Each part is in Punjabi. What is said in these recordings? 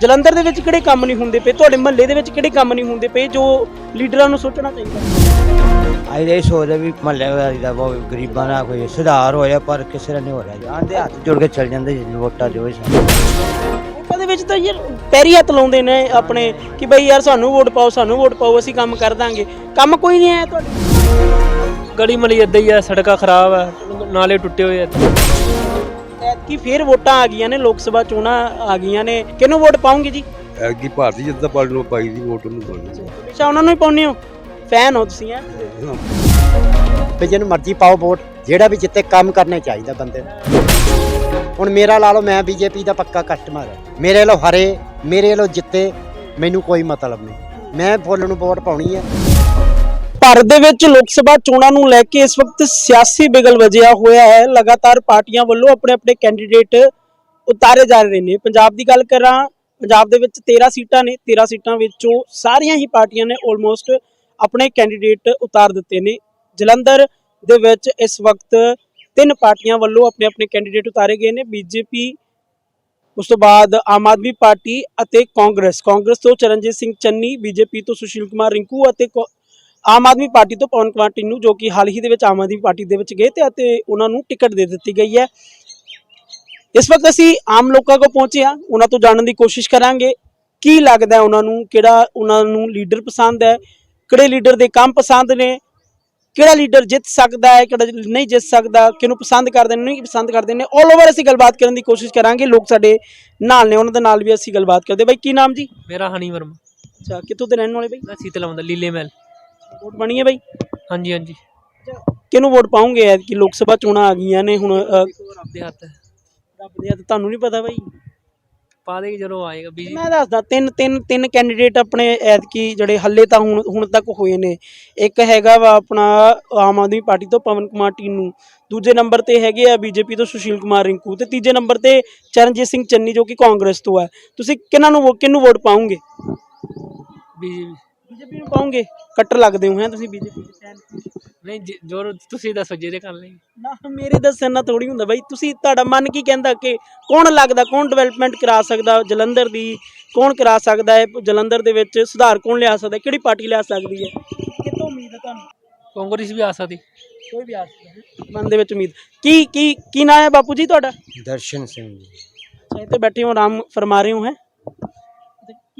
ਜਲੰਧਰ ਦੇ ਵਿੱਚ ਕਿਹੜੇ ਕੰਮ ਨਹੀਂ ਹੁੰਦੇ ਪਏ? ਤੁਹਾਡੇ ਮਹੱਲੇ ਦੇ ਵਿੱਚ ਕਿਹੜੇ ਕੰਮ ਨਹੀਂ ਹੁੰਦੇ ਪਏ ਜੋ ਲੀਡਰਾਂ ਨੂੰ ਸੋਚਣਾ ਚਾਹੀਦਾ? ਅੱਜ ਇਹ ਸੋਚਦੇ ਵੀ ਮਹੱਲੇ ਵਾਲੀ ਦਾ ਬਹੁਤ ਗਰੀਬਾਂ ਦਾ ਕੋਈ ਸੁਧਾਰ ਹੋਇਆ ਪਰ ਕਿਸੇ ਦਾ ਨਹੀਂ ਹੋ ਰਿਹਾ ਜੀ। ਆਂਦੇ ਹੱਥ ਜੋੜ ਕੇ ਚੱਲ ਜਾਂਦੇ ਜੀ ਵੋਟਾਂ ਵੋਟਾਂ ਦੇ ਵਿੱਚ ਤਾਂ ਯਾਰ ਪੈਰੀ ਹੱਥ ਲਾਉਂਦੇ ਨੇ ਆਪਣੇ ਕਿ ਬਈ ਯਾਰ ਸਾਨੂੰ ਵੋਟ ਪਾਓ ਸਾਨੂੰ ਵੋਟ ਪਾਓ ਅਸੀਂ ਕੰਮ ਕਰ ਦਾਂਗੇ। ਕੰਮ ਕੋਈ ਨਹੀਂ ਆਇਆ ਤੁਹਾਡੇ? ਗਲੀ ਮਲੀ ਏਦਾਂ ਹੀ ਆ ਸੜਕਾਂ ਖਰਾਬ ਆ ਨਾਲੇ ਟੁੱਟੇ ਹੋਏ ਆ ਐਤਕੀ ਫੇਰ ਵੋਟਾਂ ਆ ਗਈਆਂ ਨੇ ਲੋਕ ਸਭਾ ਚੋਣਾਂ ਆ ਗਈਆਂ ਨੇ। ਕਿਹਨੂੰ ਵੋਟ ਪਾਉਂਗੇ ਜੀ? ਐਗੀ ਭਾਰਤੀ ਜਨਤਾ ਪਾਰਟੀ ਨੂੰ ਪਾਈ ਦੀ ਵੋਟ ਨੂੰ ਪਾਉਣੀ। ਹਮੇਸ਼ਾ ਉਹਨਾਂ ਨੂੰ ਹੀ ਪਾਉਂਦੇ ਹੋ? ਫੈਨ ਹੋ ਤੁਸੀਂ ਐ ਵੀ ਜਿਹਨੂੰ ਮਰਜ਼ੀ ਪਾਓ ਵੋਟ ਜਿਹੜਾ ਵੀ ਜਿੱਤੇ ਕੰਮ ਕਰਨੇ ਚਾਹੀਦਾ ਬੰਦੇ ਨੂੰ। ਹੁਣ ਮੇਰਾ ਲਾ ਲਓ ਮੈਂ ਬੀਜੇਪੀ ਦਾ ਪੱਕਾ ਕਸਟਮਰ ਹੈ। ਮੇਰੇ ਲੋ ਹਰੇ ਮੇਰੇ ਲੋ ਜਿੱਤੇ ਮੈਨੂੰ ਕੋਈ ਮਤਲਬ ਨਹੀਂ। ਮੈਂ ਫੁੱਲ ਨੂੰ ਵੋਟ ਪਾਉਣੀ ਹੈ। ਭਾਰਤ ਦੇ ਵਿੱਚ ਲੋਕ ਸਭਾ ਚੋਣਾਂ ਨੂੰ ਲੈ ਕੇ ਇਸ ਵਕਤ ਸਿਆਸੀ ਬਿਗਲ ਵਜਿਆ ਹੋਇਆ ਹੈ। ਲਗਾਤਾਰ ਪਾਰਟੀਆਂ ਵੱਲੋਂ ਆਪਣੇ ਆਪਣੇ ਕੈਂਡੀਡੇਟ ਉਤਾਰੇ ਜਾ ਰਹੇ ਨੇ। ਪੰਜਾਬ ਦੀ ਗੱਲ ਕਰਾਂ, ਪੰਜਾਬ ਦੇ ਵਿੱਚ 13 ਸੀਟਾਂ ਨੇ। 13 ਸੀਟਾਂ ਵਿੱਚੋਂ ਸਾਰੀਆਂ ਹੀ ਪਾਰਟੀਆਂ ਨੇ ਆਲਮੋਸਟ ਆਪਣੇ ਕੈਂਡੀਡੇਟ ਉਤਾਰ ਦਿੱਤੇ ਨੇ। ਜਲੰਧਰ ਦੇ ਵਿੱਚ ਇਸ ਵਕਤ ਤਿੰਨ ਪਾਰਟੀਆਂ ਵੱਲੋਂ ਆਪਣੇ ਆਪਣੇ ਕੈਂਡੀਡੇਟ ਉਤਾਰੇ ਗਏ ਨੇ। ਬੀਜੇਪੀ, ਉਸ ਤੋਂ ਬਾਅਦ ਆਮ ਆਦਮੀ ਪਾਰਟੀ ਅਤੇ ਕਾਂਗਰਸ। ਕਾਂਗਰਸ ਤੋਂ ਚਰਨਜੀਤ ਸਿੰਘ ਚੰਨੀ, ਬੀਜੇਪੀ ਤੋਂ ਸੁਸ਼ੀਲ ਕੁਮਾਰ ਰਿੰਕੂ ਅਤੇ ਆਮ ਆਦਮੀ ਪਾਰਟੀ ਤੋਂ ਪਵਨ ਕੁਮਾਰ ਟਿੰਨੂ ਜੋ ਕਿ ਹਾਲ ਹੀ ਦੇ ਵਿੱਚ ਆਮ ਆਦਮੀ ਪਾਰਟੀ ਦੇ ਵਿੱਚ ਗਏ ਤੇ ਅਤੇ ਉਹਨਾਂ ਨੂੰ ਟਿਕਟ ਦੇ ਦਿੱਤੀ ਗਈ ਹੈ। ਇਸ ਵਕਤ ਅਸੀਂ ਆਮ ਲੋਕਾਂ ਕੋਲ ਪਹੁੰਚੇ ਹਾਂ। ਉਹਨਾਂ ਤੋਂ ਜਾਣਨ ਦੀ ਕੋਸ਼ਿਸ਼ ਕਰਾਂਗੇ। ਕੀ ਲੱਗਦਾ ਹੈ ਉਹਨਾਂ ਨੂੰ? ਕਿਹੜਾ ਉਹਨਾਂ ਨੂੰ ਲੀਡਰ ਪਸੰਦ ਹੈ? ਕਿਹੜੇ ਲੀਡਰ ਦੇ ਕੰਮ ਪਸੰਦ ਨੇ? ਕਿਹੜਾ ਲੀਡਰ ਜਿੱਤ ਸਕਦਾ ਹੈ? ਕਿਹੜਾ ਨਹੀਂ ਜਿੱਤ ਸਕਦਾ? ਕਿਹਨੂੰ ਪਸੰਦ ਕਰਦੇ ਨੇ? ਨਹੀਂ ਪਸੰਦ ਕਰਦੇ ਨੇ? ਆਲ ਓਵਰ ਅਸੀਂ ਗੱਲਬਾਤ ਕਰਨ ਦੀ ਕੋਸ਼ਿਸ਼ ਕਰਾਂਗੇ। ਲੋਕ ਸਾਡੇ ਨਾਲ ਨੇ। ਉਹਨਾਂ ਦੇ ਨਾਲ ਵੀ ਅਸੀਂ ਗੱਲਬਾਤ ਕਰਦੇ ਬਾਈ ਕੀ ਨਾਮ ਜੀ? ਮੇਰਾ ਹਨੀ ਵਰਮਾ। ਅੱਛਾ ਕਿੱਥੋਂ ਦੇ ਰਹਿਣ ਵਾਲੇ ਬਾਈ? ਮੈਂ ਸੀਤਲ ਲੀਲੇ ਮਹਿਲ। ਵੋਟ ਬਣੀ ਹੈ ਬਾਈ? ਹਾਂਜੀ ਹਾਂਜੀ। ਕਿਹਨੂੰ ਵੋਟ ਪਾਉਂਗੇ? ਐਤਕੀ ਲੋਕ ਸਭਾ ਚੋਣਾਂ ਆ ਗਈਆਂ ਨੇ ਹੁਣ ਅ, ਰੱਬ ਦੇ ਹੱਥ। ਹੈ। ਰੱਬ ਦੇ ਹੱਥ ਤੁਹਾਨੂੰ ਨਹੀਂ ਪਤਾ ਬਾਈ? ਪਾ ਦੇ ਜਦੋਂ ਆਏਗਾ ਬੀਜੀ। ਮੈਂ ਦੱਸਦਾ ਤਿੰਨ ਤਿੰਨ ਤਿੰਨ ਕੈਂਡੀਡੇਟ ਆਪਣੇ ਐਤਕੀ ਜਿਹੜੇ ਹੱਲੇ ਤਾਂ ਹੁਣ ਹੁਣ ਤੱਕ ਹੋਏ ਨੇ। ਇੱਕ ਹੈਗਾ ਵਾ ਆਪਣਾ ਆਮ ਆਦਮੀ ਪਾਰਟੀ ਤੋਂ ਪਵਨ ਕੁਮਾਰ ਟੀਨੂ। ਦੂਜੇ ਨੰਬਰ ਤੇ ਹੈਗੇ ਆ ਬੀਜੇਪੀ ਤੋਂ ਸੁਸ਼ੀਲ ਕੁਮਾਰ ਰਿੰਕੂ ਤੇ ਤੀਜੇ ਨੰਬਰ ਤੇ ਚਰਨਜੀਤ ਸਿੰਘ ਚੰਨੀ ਜੋ ਕਿ ਕਾਂਗਰਸ ਤੋਂ ਹੈ। ਤੁਸੀਂ ਕਿਹਨਾਂ ਨੂੰ ਵੋ- ਕਿਹਨੂੰ ਵੋਟ ਪਾਉਂਗੇ? ਬੀਜੀ ਬੀਜੇਪੀ ਨੂੰ ਪਾਉਂਗੇ ਕੱਟਰ ਲੱਗਦੇ ਹੋ ਹੈ ਤੁਸੀਂ ਬੀਜੇਪੀ ਦੇ ਫੈਨ ਨਹੀਂ ਜਿ- ਜੋ ਤੁਸੀਂ ਦੱਸੋ ਜਿਹਦੇ ਕਰ ਲਈ ਨਾ ਮੇਰੇ ਦੱਸਣ ਨਾਲ ਥੋੜੀ ਹੁੰਦਾ ਬਾਈ ਤੁਸੀਂ ਤੁਹਾਡਾ ਮਨ ਕੀ ਕਹਿੰਦਾ ਕਿ ਕੌਣ ਲੱਗਦਾ ਕੌਣ ਡਿਵੈਲਪਮੈਂਟ ਕਰਾ ਸਕਦਾ ਜਲੰਧਰ ਦੀ ਕੌਣ ਕਰਾ ਸਕਦਾ ਹੈ ਜਲੰਧਰ ਦੇ ਵਿੱਚ ਸੁਧਾਰ ਕੌਣ ਲਿਆ ਸਕਦਾ ਹੈ? ਕਿਹੜੀ ਪਾਰਟੀ ਲਿਆ ਸਕਦੀ ਹੈ? ਕਿਤੋਂ ਉਮੀਦ ਹੈ ਤੁਹਾਨੂੰ? ਕਾਂਗਰਸ ਵੀ ਆ ਸਕਦੀ। ਕੋਈ ਵੀ ਆ ਸਕਦਾ ਹੈ। ਮਨ ਦੇ ਵਿੱਚ ਉਮੀਦ। ਕੀ ਕੀ ਕੀ ਨਾਂ ਹੈ ਬਾਪੂ ਜੀ ਤੁਹਾਡਾ? ਦਰਸ਼ਨ ਸਿੰਘ ਜੀ। ਅੱਛਾ ਇੱਥੇ ਬੈਠੇ ਹੋ ਆਰਾਮ ਫਰਮਾ ਰਹੇ ਹੋ ਹੈ?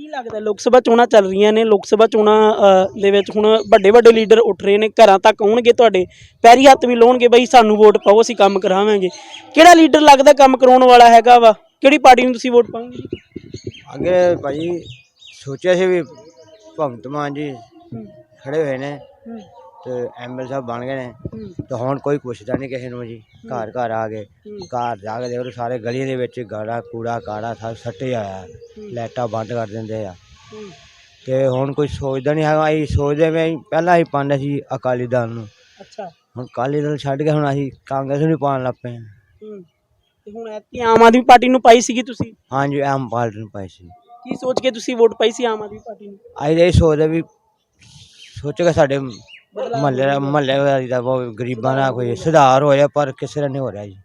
ਕੀ ਲੱਗਦਾ? ਲੋਕ ਸਭਾ ਚੋਣਾਂ ਚੱਲ ਰਹੀਆਂ ਨੇ ਲੋਕ ਸਭਾ ਚੋਣਾਂ ਅ, ਦੇ ਵਿੱਚ ਹੁਣ ਵੱਡੇ ਵੱਡੇ ਲੀਡਰ ਉੱਠ ਰਹੇ ਨੇ ਘਰਾਂ ਤੱਕ ਆਉਣਗੇ ਤੁਹਾਡੇ? ਪੈਰੀ ਹੱਥ ਵੀ ਲਾਉਣਗੇ ਬਈ ਸਾਨੂੰ ਵੋਟ ਪਾਓ ਅਸੀਂ ਕੰਮ ਕਰਾਵਾਂਗੇ। ਕਿਹੜਾ ਲੀਡਰ ਲੱਗਦਾ ਕੰਮ ਕਰਾਉਣ ਵਾਲਾ ਹੈਗਾ ਵਾ? ਕਿਹੜੀ ਪਾਰਟੀ ਨੂੰ ਤੁਸੀਂ ਵੋਟ ਪਾਓਗੇ? ਅੱਗੇ ਭਾਜੀ ਸੋਚਿਆ ਸੀ ਵੀ ਭਗਤ ਮਾਨ ਜੀ ਖੜੇ ਹੋਏ ਨੇ। ਤੇ ਐਮਐਲ ਸਾਹਿਬ ਬਣ ਗਏ ਨੇ। ਤੇ ਹੁਣ ਕੋਈ ਪੁੱਛਦਾ ਨਹੀਂ ਕਿਸੇ ਨੂੰ ਜੀ ਘਰ ਘਰ ਆ ਗਏ। ਘਰ ਜਾ ਕੇ ਦੇਖੋ ਸਾਰੇ ਗਲੀ ਦੇ ਵਿੱਚ ਗਾੜਾ ਕੂੜਾ ਕਾੜਾ ਸਭ ਸੱਟੇ ਆਇਆ ਲਾਈਟਾਂ ਬੰਦ ਕਰ ਦਿੰਦੇ ਆ। ਤੇ ਹੁਣ ਕੋਈ ਸੋਚਦਾ ਨਹੀਂ ਹੈਗਾ ਅਸੀਂ ਸੋਚਦੇ ਵੀ ਪਹਿਲਾਂ ਹੀ ਪਾਉਂਦੇ ਸੀ ਅਕਾਲੀ ਦਲ ਨੂੰ। ਅੱਛਾ। ਹੁਣ ਅਕਾਲੀ ਦਲ ਛੱਡ ਕੇ ਹੁਣ ਅਸੀਂ ਕਾਂਗਰਸ ਨੂੰ ਪਾਉਣ ਲੱਗ ਪਏ ਤੇ ਹੁਣ ਐਤਕੀ ਆਮ ਆਦਮੀ ਪਾਰਟੀ ਨੂੰ ਪਾਈ ਸੀਗੀ ਤੁਸੀਂ? ਹਾਂਜੀ ਆਮ ਪਾਰਟੀ ਨੂੰ ਪਾਈ ਸੀ। ਕੀ ਸੋਚ ਕੇ ਤੁਸੀਂ ਵੋਟ ਪਾਈ ਸੀ ਆਮ ਆਦਮੀ ਪਾਰਟੀ ਨੂੰ? ਅਸੀਂ ਇਹ ਸੋਚਦੇ ਵੀ ਸੋਚ ਕੇ ਸਾਡੇ ਮਹੱਲੇ ਦਾ ਮਹੱਲੇ ਵਾਲੀ ਦਾ ਬਹੁਤ ਗਰੀਬਾਂ ਦਾ ਕੋਈ ਸੁਧਾਰ ਹੋਇਆ ਪਰ ਕਿਸੇ ਦਾ ਨਹੀਂ ਹੋ ਰਿਹਾ ਜੀ।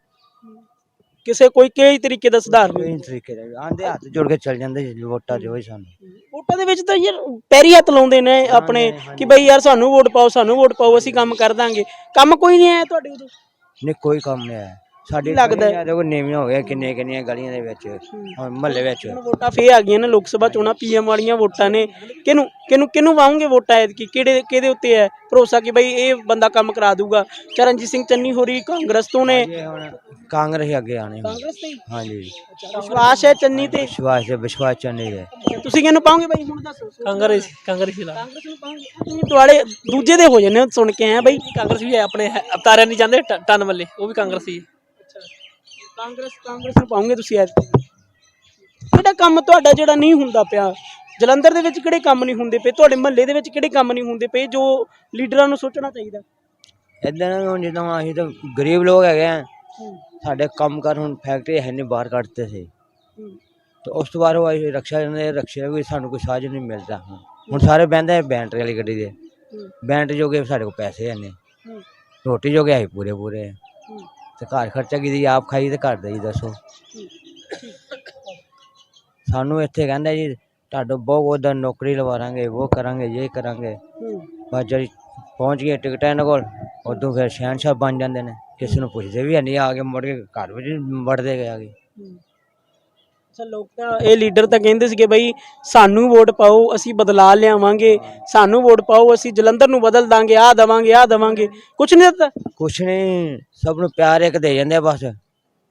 ਕਿਸੇ ਕੋਈ ਕਿਹੜੇ ਤਰੀਕੇ ਦਾ ਸੁਧਾਰ ਨਹੀਂ ਕੋਈ ਤਰੀਕੇ ਦਾ ਆਂਦੇ ਹੱਥ ਜੋੜ ਕੇ ਚੱਲ ਜਾਂਦੇ ਜੀ ਵੋਟਾਂ ਦਿਓ ਹੀ ਸਾਨੂੰ। ਵੋਟਾਂ ਦੇ ਵਿੱਚ ਤਾਂ ਯਾਰ ਪੈਰੀ ਹੱਥ ਲਾਉਂਦੇ ਨੇ ਆਪਣੇ ਕਿ ਬਈ ਯਾਰ ਸਾਨੂੰ ਵੋਟ ਪਾਓ ਸਾਨੂੰ ਵੋਟ ਪਾਓ ਅਸੀਂ ਕੰਮ ਕਰ ਦਾਂਗੇ। ਕੰਮ ਕੋਈ ਨਹੀਂ ਆਇਆ ਤੁਹਾਡੇ ਉਦੋਂ? ਨਹੀਂ ਕੋਈ ਕੰਮ ਨਹੀਂ ਆਇਆ। ਸਾਡੀ ਲੱਗਦਾ ਹੈ? ਦੇਖੋ ਨੀਵੀਆਂ ਹੋ ਗਿਆ ਕਿੰਨੇ ਕਿੰਨੀਆਂ ਗਲੀਆਂ ਦੇ ਵਿੱਚ ਹੁਣ ਮਹੱਲੇ ਵਿੱਚ। ਹੁਣ ਵੋਟਾਂ ਫੇਰ ਆ ਗਈਆਂ ਨੇ ਲੋਕ ਸਭਾ ਚੋਣਾਂ ਪੀਐਮ ਵਾਲੀਆਂ ਵੋਟਾਂ ਨੇ। ਕਿਹਨੂੰ ਕਿਹਨੂੰ ਕਿਹਨੂੰ ਪਾਉਂਗੇ ਵੋਟਾਂ ਐਤਕੀ? ਕਿਹੜੇ ਕਿਹਦੇ ਉੱਤੇ ਹੈ ਭਰੋਸਾ ਕਿ ਬਈ ਇਹ ਬੰਦਾ ਕੰਮ ਕਰਾ ਦੂਗਾ ਚਰਨਜੀਤ ਸਿੰਘ ਚੰਨੀ ਹੋਰੀ ਕਾਂਗਰਸ ਤੋਂ ਨੇ। ਇਹ ਹੁਣ ਕਾਂਗਰਸ ਹੀ ਅੱਗੇ ਆਣੇ ਹੁਣ। ਕਾਂਗਰਸ ਤੇ ਹੀ? ਹਾਂਜੀ। ਵਿਸ਼ਵਾਸ ਹੈ ਚੰਨੀ ਤੇ? ਵਿਸ਼ਵਾਸ ਹੈ ਵਿਸ਼ਵਾਸ ਚੰਨੇ ਦੇ ਤੁਸੀਂ ਕਿਹਨੂੰ ਪਾਉਂਗੇ ਬਈ? ਹੁਣ ਦੱਸੋ। ਕਾਂਗਰਸ ਕਾਂਗਰਸ ਹੀ ਲਾ। ਕਾਂਗਰਸ ਨੂੰ ਪਾਉਂਗੇ ਤੁਸੀਂ ਦੁਆਲੇ ਦੂਜੇ ਦੇ ਹੋ ਜਾਂਦੇ ਹੋ ਸੁਣ ਕੇ ਆਏ ਬਈ। ਕਾਂਗਰਸ ਵੀ ਹੈ ਆਪਣੇ ਹੈ- ਅਵਤਾਰਿਆਂ ਨਹੀਂ ਜਾਂਦੇ ਟ- ਟਨ ਵੱਲੇ ਉਹ ਵੀ ਕਾਂਗਰਸ ਹੈ। ਕਾਂਗਰਸ ਕਾਂਗਰਸ ਨੂੰ ਪਾਉਂਗੇ ਤੁਸੀਂ ਐਤਕੀ? ਕਿਹੜਾ ਕੰਮ ਤੁਹਾਡਾ ਜਿਹੜਾ ਨਹੀਂ ਹੁੰਦਾ ਪਿਆ। ਜਲੰਧਰ ਦੇ ਵਿੱਚ ਕਿਹੜੇ ਕੰਮ ਨਹੀਂ ਹੁੰਦੇ ਪਏ? ਤੁਹਾਡੇ ਮਹੱਲੇ ਦੇ ਵਿੱਚ ਕਿਹੜੇ ਕੰਮ ਨਹੀਂ ਹੁੰਦੇ ਪਏ ਜੋ ਲੀਡਰਾਂ ਨੂੰ ਸੋਚਣਾ ਚਾਹੀਦਾ? ਇਦਾਂ ਨਾ ਹੁਣ ਜਿੱਦਾਂ ਅਸੀਂ ਤਾਂ ਗਰੀਬ ਲੋਕ ਹੈਗੇ ਆ। ਸਾਡੇ ਕੰਮ ਕਰ ਹੁਣ ਫੈਕਟਰੀ ਹੈ ਨਹੀਂ ਬਾਹਰ ਕੱਢਤੇ ਸੀ। ਤੇ ਉਸ ਤੋਂ ਬਾਅਦ ਉਹ ਅਸੀਂ ਰਕਸ਼ਾ ਜਾਂਦੇ ਰਕਸ਼ੇ ਵੀ ਸਾਨੂੰ ਕੋਈ ਸਾਜ ਨਹੀਂ ਮਿਲਦਾ ਹੁਣ। ਸਾਰੇ ਬਹਿੰਦੇ ਆ ਬੈਟਰੀ ਵਾਲੀ ਗੱਡੀ ਦੇ। ਬੈਟਰੀ ਜੋਗੇ ਸਾਡੇ ਕੋਲ ਪੈਸੇ ਹੈ ਨਹੀਂ ਰੋਟੀ ਜੋਗੇ ਅਸੀਂ ਪੂਰੇ ਪੂਰੇ ਤੇ ਘਰ ਖਰਚਾ ਕੀ ਦੀ ਆਪ ਖਾਈ ਤੇ ਘਰ ਦਾ ਹੀ ਦੱਸੋ। ਸਾਨੂੰ ਇੱਥੇ ਕਹਿੰਦਾ ਜੀ, ਤੁਹਾਡੇ ਬਹੁਤ ਉਹਦਾ ਨੌਕਰੀ ਲਵਾਰਾਂਗੇ ਉਹ ਕਰਾਂਗੇ, ਇਹ ਕਰਾਂਗੇ। ਬਸ ਜਿਹੜੀ ਪਹੁੰਚ ਗਏ ਟਿਕਟਾਂ ਇਹਨਾਂ ਕੋਲ, ਉਦੋਂ ਫਿਰ ਸ਼ਹਿਨशाह ਬਣ ਜਾਂਦੇ ਨੇ। ਕਿਸੇ ਨੂੰ ਪੁੱਛਦੇ ਵੀ ਨਹੀਂ, ਆ ਕੇ ਮੁੜ ਕੇ ਘਰ ਵਿੱਚ ਵੜਦੇ ਗਏ ਆ ਕੇ। ਅੱਛਾ ਲੋਕ ਤਾਂ ਇਹ ਲੀਡਰ ਤਾਂ ਕਹਿੰਦੇ ਸੀਗੇ ਬਈ ਸਾਨੂੰ ਵੋਟ ਪਾਓ ਅਸੀਂ ਬਦਲਾ ਲਿਆਵਾਂਗੇ ਸਾਨੂੰ ਵੋਟ ਪਾਓ ਅਸੀਂ ਜਲੰਧਰ ਨੂੰ ਬਦਲ ਦਾਂਗੇ ਆਹ ਦਵਾਂਗੇ ਆਹ ਦਵਾਂਗੇ। ਕੁਛ ਨਹੀਂ ਦਿੱਤਾ? ਕੁਛ ਨਹੀਂ ਸਭ ਨੂੰ ਪਿਆਰ ਇੱਕ ਦੇ ਜਾਂਦੇ ਆ ਬਸ।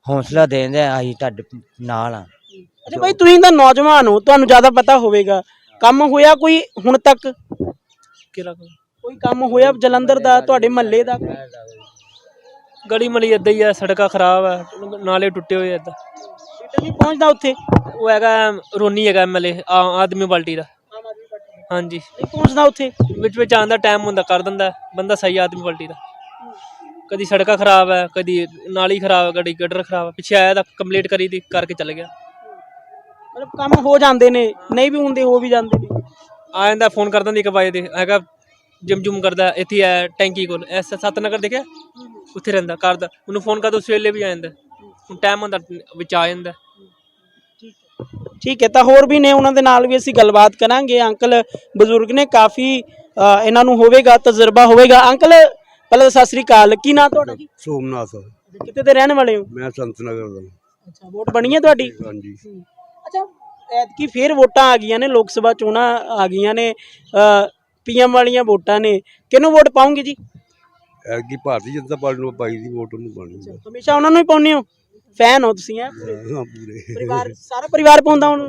ਹੌਸਲਾ ਦੇ ਦਿੰਦੇ ਆ ਅਸੀਂ ਤੁਹਾਡੇ ਨਾਲ ਆ। ਅੱਛਾ ਭਾਈ ਤੁਸੀਂ ਤਾਂ ਨੌਜਵਾਨ ਹੋ ਤੁਹਾਨੂੰ ਜ਼ਿਆਦਾ ਪਤਾ ਹੋਵੇਗਾ। ਕੰਮ ਹੋਇਆ ਕੋਈ ਹੁਣ ਤੱਕ? ਕਿਹੜਾ ਕੋਈ ਕੰਮ ਹੋਇਆ ਜਲੰਧਰ ਦਾ ਤੁਹਾਡੇ ਮਹੱਲੇ ਦਾ? ਗਲੀ ਮਲੀ ਏਦਾਂ ਹੀ ਆ ਸੜਕਾਂ ਖਰਾਬ ਆ ਨਾਲੇ ਟੁੱਟੇ ਹੋਏ ਏਦਾਂ। ਲੀਡਰ ਨਹੀਂ ਪਹੁੰਚਦਾ ਉੱਥੇ? ਉਹ ਹੈਗਾ ਰੋਨੀ ਹੈਗਾ ਐਮਐਲਏ ਆਦਮੀ ਪਾਰਟੀ ਦਾ। ਆਮ ਆਦਮੀ ਪਾਰਟੀ ਹਾਂਜੀ। ਨਹੀਂ ਪਹੁੰਚਦਾ ਉੱਥੇ? ਵਿੱਚ ਵਿੱਚ ਆਂਦਾ ਟਾਈਮ ਹੁੰਦਾ ਕਰ ਦਿੰਦਾ ਬੰਦਾ ਸਹੀ ਆਦਮੀ ਪਾਰਟੀ ਦਾ। ਕਦੀ ਸੜਕਾਂ ਖਰਾਬ ਹੈ ਕਦੀ ਨਾਲੀ ਖਰਾਬ ਹੈ ਕਦੀ ਗਟਰ ਖਰਾਬ ਹੈ ਪਿੱਛੇ ਆਇਆ ਤਾਂ ਕੰਪਲੀਟ ਕਰੀ ਦੀ ਕਰਕੇ ਚੱਲ ਗਿਆ। ਮਤਲਬ ਕੰਮ ਹੋ ਜਾਂਦੇ ਨੇ ਨਹੀਂ ਵੀ ਹੁੰਦੇ ਹੋ ਵੀ ਜਾਂਦੇ ਨੇ। ਆ ਜਾਂਦਾ ਫੋਨ ਕਰ ਦਿੰਦੀ ਇੱਕ ਬਾਈ ਦੇ ਹੈਗਾ ਜਿਮ ਜੁਮ ਕਰਦਾ ਇੱਥੇ ਹੈ ਟੈਂਕੀ ਕੋਲ ਐਸ ਸਤਨਗਰ ਦੇਖਿਆ? ਉੱਥੇ ਰਹਿੰਦਾ ਕਰਦਾ ਉਹਨੂੰ ਫੋਨ ਕਰਦਾ ਉਸ ਵੇਲੇ ਵੀ ਆ ਜਾਂਦਾ। ਹੁਣ ਟਾਈਮ ਹੁੰਦਾ ਵਿੱਚ ਆ ਜਾਂਦਾ। ਠੀਕ ਹੈ ਤਾਂ ਹੋਰ ਵੀ ਨੇ ਉਹਨਾਂ ਦੇ ਨਾਲ ਵੀ ਅਸੀਂ ਗੱਲਬਾਤ ਕਰਾਂਗੇ। ਅੰਕਲ ਬਜ਼ੁਰਗ ਨੇ ਕਾਫੀ ਅ, ਇਹਨਾਂ ਨੂੰ ਹੋਵੇਗਾ ਤਜਰਬਾ ਹੋਵੇਗਾ। ਅੰਕਲ ਪਹਿਲਾਂ ਤਾਂ ਸਤਿ ਸ੍ਰੀ ਅਕਾਲ। ਕੀ ਨਾਂ ਤੁਹਾਡਾ ਜੀ? ਸੋਮਨਾਥ। ਕਿੱਥੇ ਦੇ ਰਹਿਣ ਵਾਲੇ ਹੋ? ਮੈਂ ਸੰਤ ਨਗਰ ਦਾ। ਅੱਛਾ ਵੋਟ ਬਣੀ ਹੈ ਤੁਹਾਡੀ? ਹਾਂਜੀ। ਅੱਛਾ ਐਤਕੀ ਫੇਰ ਵੋਟਾਂ ਆ ਗਈਆਂ ਨੇ ਲੋਕ ਸਭਾ ਚੋਣਾਂ ਆ ਗਈਆਂ ਨੇ ਪੀਐਮ ਵਾਲੀਆਂ ਵੋਟਾਂ ਨੇ। ਕਿਹਨੂੰ ਵੋਟ ਪਾਉਂਗੇ ਜੀ? ਐਤਕੀ ਭਾਰਤੀ ਜਨਤਾ ਪਾਰਟੀ ਨੂੰ ਪਾਈ ਦੀ ਵੋਟ ਉਹਨੂੰ ਪਾਣੀ ਹੈ ਹਮੇਸ਼ਾ ਉਹਨਾਂ ਨੂੰ ਹੀ ਪਾਉਂਦੇ ਹੋ? ਫੈਨ ਹੋ ਤੁਸੀਂ ਹੈ ਹਾਂ ਪੂਰੇ। ਪਰਿਵਾਰ ਸਾਰਾ ਪਰਿਵਾਰ ਪਾਉਂਦਾ ਉਹਨੂੰ।